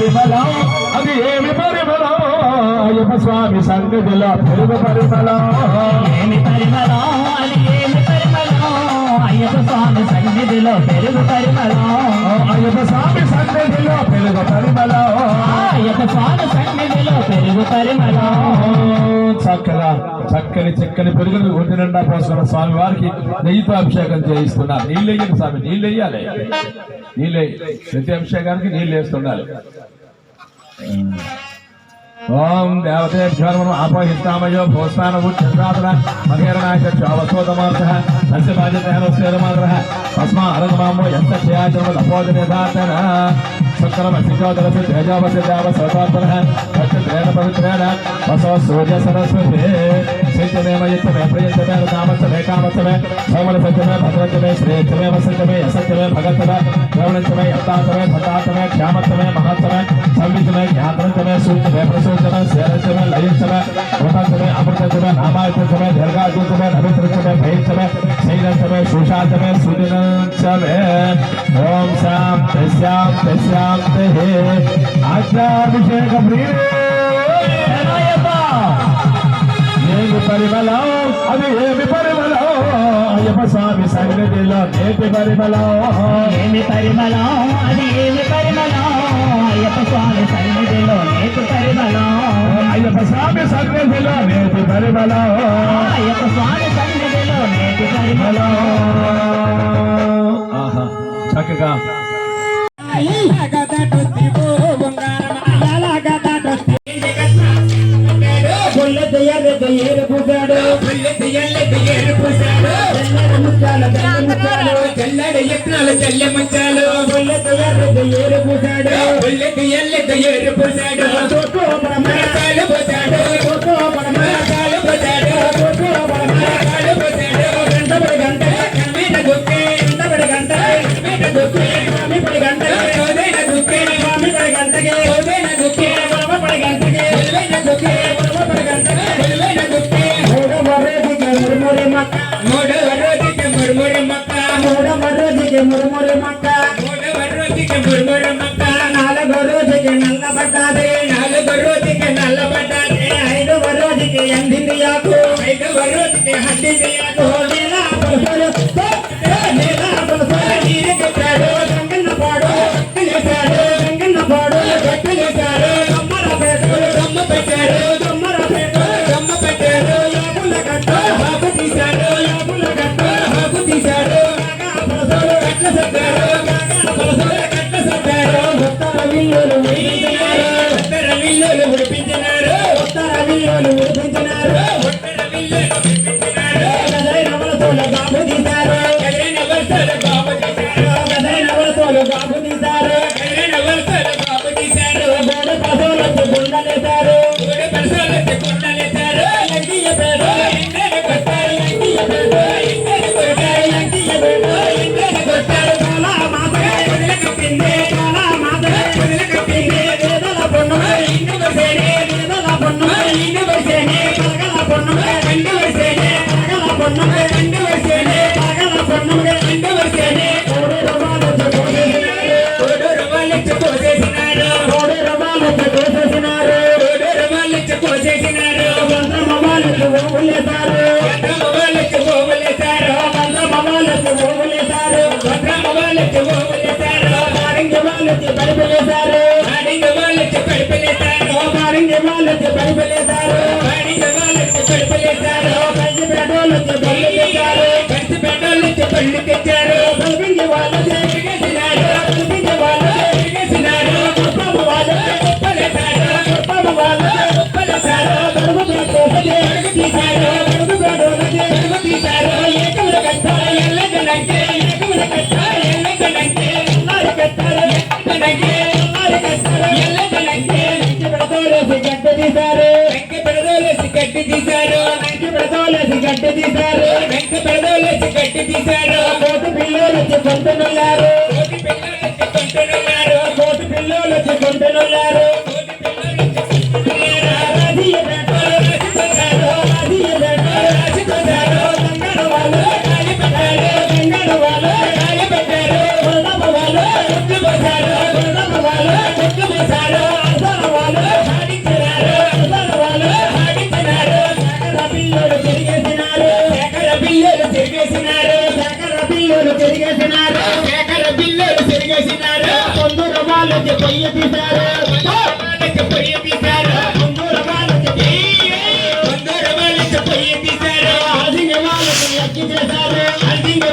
పరిమళం అది ఏమి పరిమళం? అయ్యప్ప స్వామి సంగతిలో పెరుగు పరిమళం. ఏమి పరిమళం? అది ఏమి స్వామి సన్నిధిలో పెరుగు పరిమళం. అయ్యప్ప స్వామి సన్నిధిలో పెరుగు పరిమళం. అయ్యప్ప స్వామి సన్నిధిలో పెరుగు పరిమళం. చక్కగా చక్కని చక్కని పెరుగును ఒంటి నిండా పోసుకున్న స్వామి వారికి నెయ్యితో అభిషేకం చేయిస్తున్నారు. నీళ్ళు వేయండి స్వామి నీళ్ళు వేయాలి. నీళ్ళు. ప్రతి అభిషేకానికి నీళ్ళు వేస్తుండాలి ఓం దేవతేభ్యో నమః. ఆపహిస్తామయో భూస్థానభూ చంద్రాదన తస్మా అరంగమామో ఎంత క్షయాచరమ లపోజనేదాతన सूर्य सरस्वती सिद्धमेमयत्तमे प्रियतमे कामत्तमे कामत्तमे सोमलसत्तमे भद्रतमे श्रेष्ठमे वसतमे यसतमे में रमणतमे यत्तातमे भतातमे क्षामत्तमे महत्तमे संवितमे ज्ञातमे सूचमे प्रसूचमे शेरतमे लयतमे वृततमे अमृततमे नामायतमे दीर्घायुतमे नवित्रतमे भैतमे शैलतमे सुशातमे सुदिनचमे ओम शाम तस्याम तस्याम నవిత్రత్వమే భయంచమే శైలత్వమే సుషాతమే సుదినంచమే ఓం శాంతి శాంతి శాంతి ఆజ్ఞాభిషేక ప్రియ ఏమి పరిమళం అది ఏమి పరిమళం అయ్యప్ప స్వామి సన్నిధిలో నేటి పరిమళం ఏమి పరిమళం అది ఏమి పరిమళం అయ్యప్ప స్వామి సన్నిధిలో నేటి పరిమళం అయ్యప్ప స్వామి సన్నిధిలో నేటి పరిమళం అయ్యప్ప స్వామి సన్నిధిలో నేటి పరిమళం ఆహా చక్కగా తెల్లడి ఎత్నాలు తెల్ల ఏరు పూసాడు ఒళ్ళెత్తి ఎల్లెత్తి ఏరు పూసాడు మర్రోజికి మురుమురి మక్క మూడు మర్రోజికి మురుమురి మక్క నాలుగో రోజుకి నల్లబడ్డాది నాలుగో రోజుకి నల్లబడ్డాది ఐదవ రోజుకి ఎండింది యాకు ఐదవ రోజుకి హద్దింది యాకు బాబు తీశారు గోడ పదవులకు గుండలేశారు పరిపలేశారు. మారింగ వాళ్ళకి పరిపలేశారు. మారింగ వాళ్ళకి పరిపలేశారు. మారింగ వాళ్ళకి పరిపలేశారు. కలిసి పెడోళ్ళకి బళ్ళు తెచ్చారు. కలిసి పెడోళ్ళకి బళ్ళు తెచ్చారు. తీశారు. వెంకి పెడతోలేసి గడ్డి తీశారు. వెంకి పెడతోలేసి గడ్డి తీశారు. వెంకి పెడతోలేసి గడ్డి తీశారు. కోటి పిల్లలకి కొంటనున్నారు. కోటి పిల్లలకి కొంటనున్నారు. కోటి పిల్లలకి కొంటనున్నారు. వాళ్ళకి పొయ్యి తీశారు వాళ్ళకి పొయ్యి తీశారు కుందూరు వాళ్ళకి కుందూరు వాళ్ళకి పొయ్యి తీశారు అదింగ వాళ్ళకి ఎక్కి చేశారు అదింగ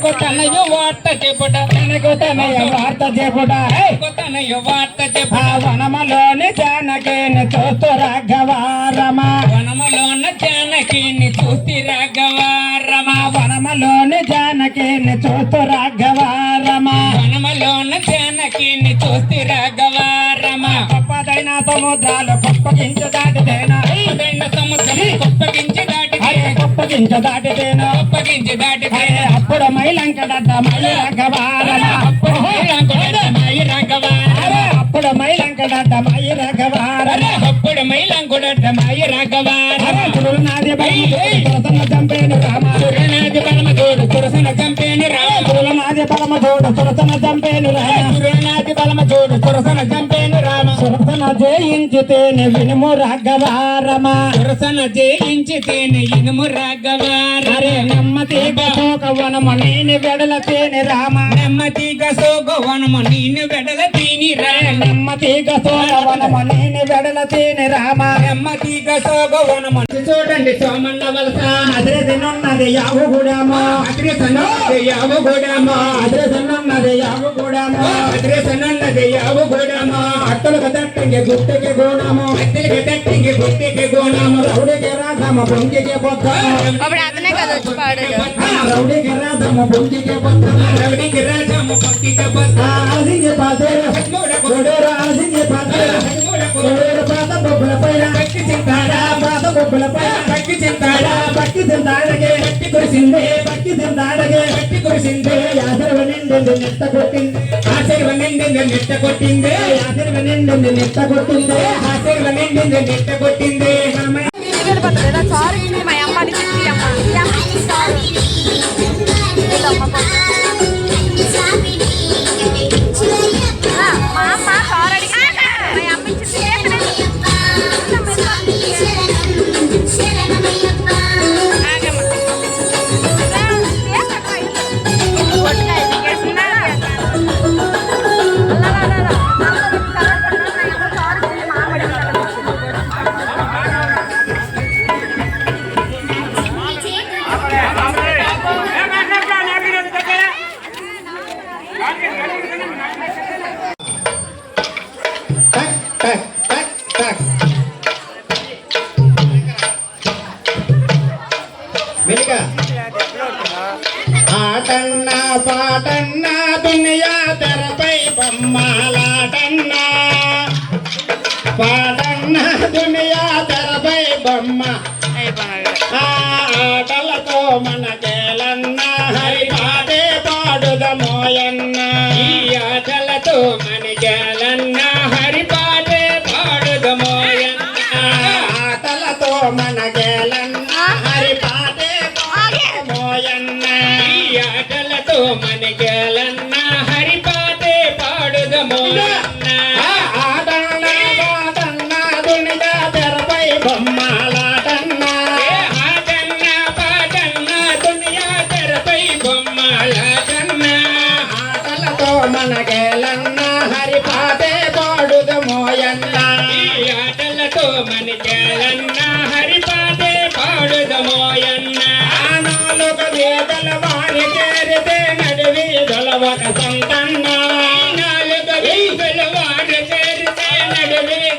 తనయ వార్త చెప్పుట. జనకు తనయ వార్త చెప్పుట. తనయ వార్త చెప్ప వనమలోని జానకిని చూస్తూ రాఘవారమ? వనమలోన జానకిని చూసి రాఘవారమ? వనమలోని జానకిని చూస్తూ రాఘవారమ? వనమలోన జానకిని చూసి రాఘవారమ? గొప్పదైన సముద్రాలు గొప్పగించు దాటితేనా? సముద్రం గొప్పగించి దాటితే గొప్పగించ దాటితేనా. గొప్పగించి దాటితే. అప్పుడు మైలంకడడ్డ మై రఘవారమ అప్పుడు మైలంకడడ్డ మై రఘవారమ అప్పుడు మైలంకడడ్డ మై రఘవారమ అప్పుడు మైలంకడడ్డ మై రఘవారమ సురనాది బలమ చంపేను రామ. సురనాది బలమ జోడు సురసన చంపేను రామ. సురనాది బలమ జోడు సురసన చంపేను రామ. సురనాది బలమ జోడు సురసన చంపేను రామ. సురసన జయించితేనే వినుము రాఘవారమ. సురసన జయించితేనే ఇనుము రాఘవారే నెమ్మదిగా సోగవనము నేను వెడల తేనె రామ. నెమ్మదిగా సోగవనము నేను వెడల తీని రా నెమ్మదిగా సోగవనము నేను వెడల తేనె రామ. నెమ్మదిగా సోగవనము చూడండి సోమన్న వలస అద్రసనున్నది యావు గుడామా అద్రసనున్నది యావు గుడామా అద్రసనున్నది యావు గుడామా అద్రసనున్నది యావు గుడామా అట్టలకు తట్టింగి ಬೆಟ್ಟಂಗೆ ಗುಟ್ಟಿಗೆ ಗೋಣಾಮ ಬೆಟ್ಟಂಗೆ ಬೆಟ್ಟಂಗೆ ಗುಟ್ಟಿಗೆ ಗೋಣಾಮ ರೌಡಿಗೆ ರಾಧಾಮ ಬೊಂಗಿಗೆ ಬೊದ್ದ ರೌಡಿಗೆ ರಾಧಾಮ ಬೊಂಗಿಗೆ ಬೊದ್ದ ರೌಡಿಗೆ ರಾಧಾಮ ಬೊಂಗಿಗೆ ಬೊದ್ದ ಆಸಿಗೆ ಪಾದೇರ ಕೊಡೇರ ಆಸಿಗೆ ಪಾದೇರ ಕೊಡೇರ ಪಾದ ಬೊಬ್ಬಳ ಪೈರ ಬಕ್ಕಿ ಚಿಂತಾಡ ಪಾದ ಬೊಬ್ಬಳ ಪೈರ ಬಕ್ಕಿ ಚಿಂತಾಡ ಬಕ್ಕಿ ತಿಂದಾಡಗೆ ಬಕ್ಕಿ ಕುರಿಸಿಂದೆ ಬಕ್ಕಿ ತಿಂದಾಡಗೆ ಬಕ್ಕಿ ಕುರಿಸಿಂದೆ ಯಾದರವ ನಿಂದೆ ನೆತ್ತ ಕೊಟ್ಟಿಂದೆ యాసరవ నిండింది నెట్ట కొట్టింది ఆశర్వ నిండింది నెట్ట కొట్టిందే యాసరవ నిండింది నెట్ట కొట్టిందే ఆశర్వ పిన్నయ్య తెరపై బొమ్మలాటన్నా. పాటన్న దునియా తెరపై బొమ్మ. ఆటలతో మన కేలన్న హరి పాటే పాడుదమోయన్న. ఈ ఆటలతో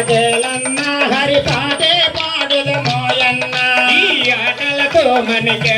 మనకేలన్నా హరి పాటే పాడుదమోయన్న. ఈ ఆటలతో మనకే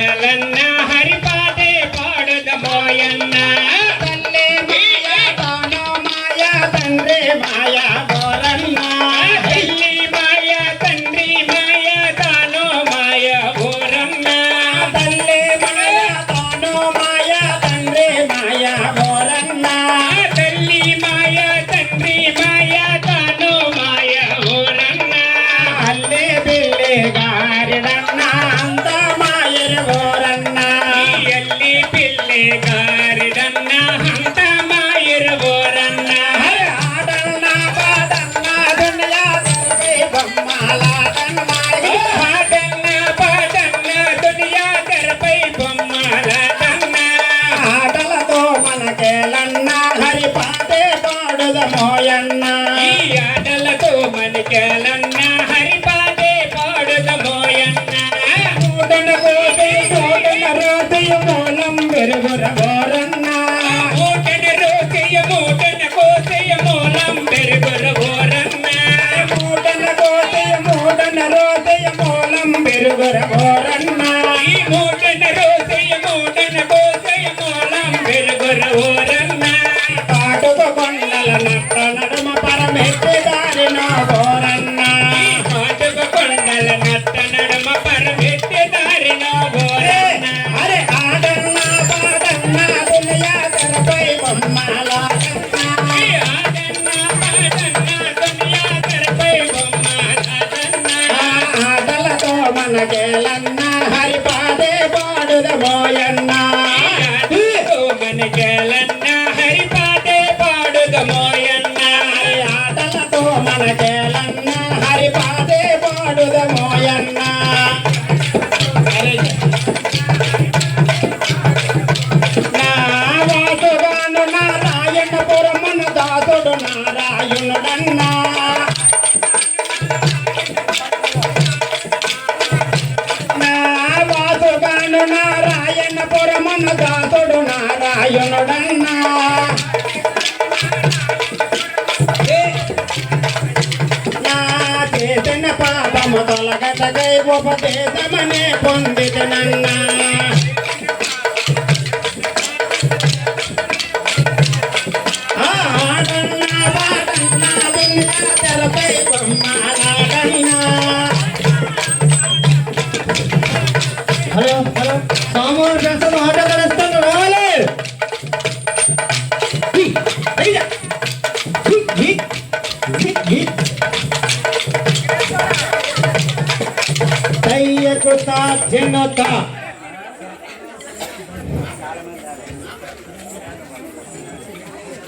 ఉపదేశమనే పొందితనన్న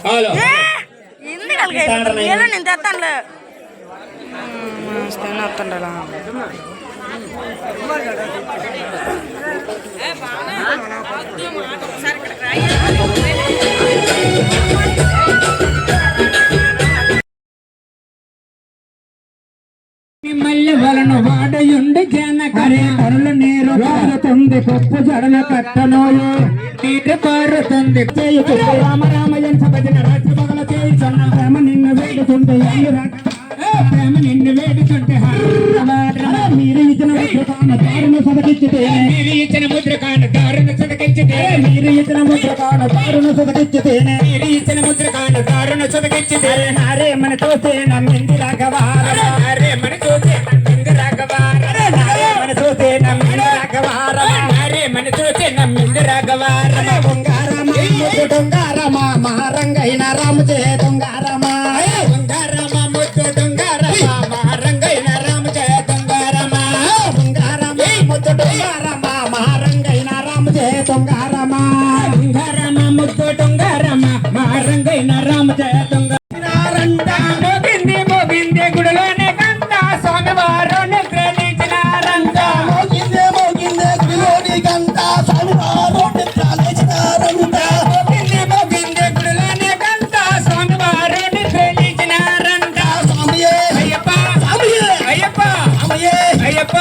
హలో ఇంది కలిగే నేను నేను తెస్తానులే వస్తుండలా ఏ బాగా ఒకసారి ఇక్కడ రాయి మల్లె వలను వాడయుండి జనకరే కరుల నీరు పారుతుంది పప్పు జడల కట్టనోయు నీరు పారుతుంది. చేయుచు రామ రామయ్యన్ భజన రాత్రి పగల చేయుచున్న ప్రేమ నిన్ను వేడుతుంటే ప్రేమ నిన్ను వేడుతుంటే మీరు ఇచ్చిన ముద్రకాన దారుణ సదకిచ్చితే మీరు ఇచ్చిన ముద్రకాన దారుణ సదకిచ్చితే మీరు ఇచ్చిన ముద్రకాన దారుణ సదకిచ్చితే మీరు ఇచ్చిన ముద్రకాన దారుణ సదకిచ్చితే నారే మన చూస్తే నమ్మింది రాఘవార నారే మన చూస్తే నమ్మింది రాఘవార నారే మన చూస్తే నమ్మింది రాఘవార బొంగారమ ముద్దు దొంగారమ మహారంగైన రాము